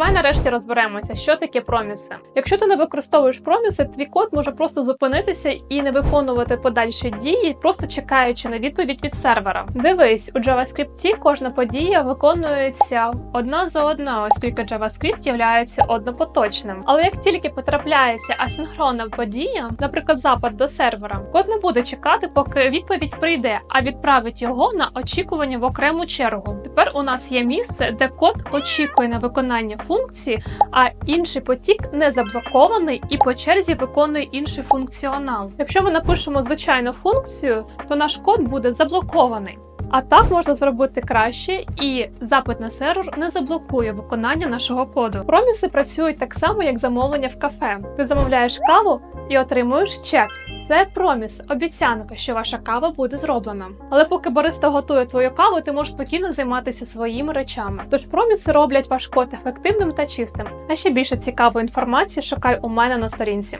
давай нарешті розберемося, що таке проміси. Якщо ти не використовуєш проміси, твій код може просто зупинитися і не виконувати подальші дії, просто чекаючи на відповідь від сервера. Дивись, у JavaScript кожна подія виконується одна за одна, оскільки JavaScript є однопоточним. Але як тільки потрапляється асинхронна подія, наприклад, запит до сервера, код не буде чекати, поки відповідь прийде, а відправить його на очікування в окрему чергу. Тепер у нас є місце, де код очікує на виконання функції, а інший потік не заблокований і по черзі виконує інший функціонал. Якщо ми напишемо звичайну функцію, то наш код буде заблокований. А так можна зробити краще, і запит на сервер не заблокує виконання нашого коду. Проміси працюють так само, як замовлення в кафе. Ти замовляєш каву і отримуєш чек. Це проміс, обіцянка, що ваша кава буде зроблена. Але поки бариста готує твою каву, ти можеш спокійно займатися своїми речами. Тож проміси роблять ваш код ефективним та чистим. А ще більше цікавої інформації шукай у мене на сторінці.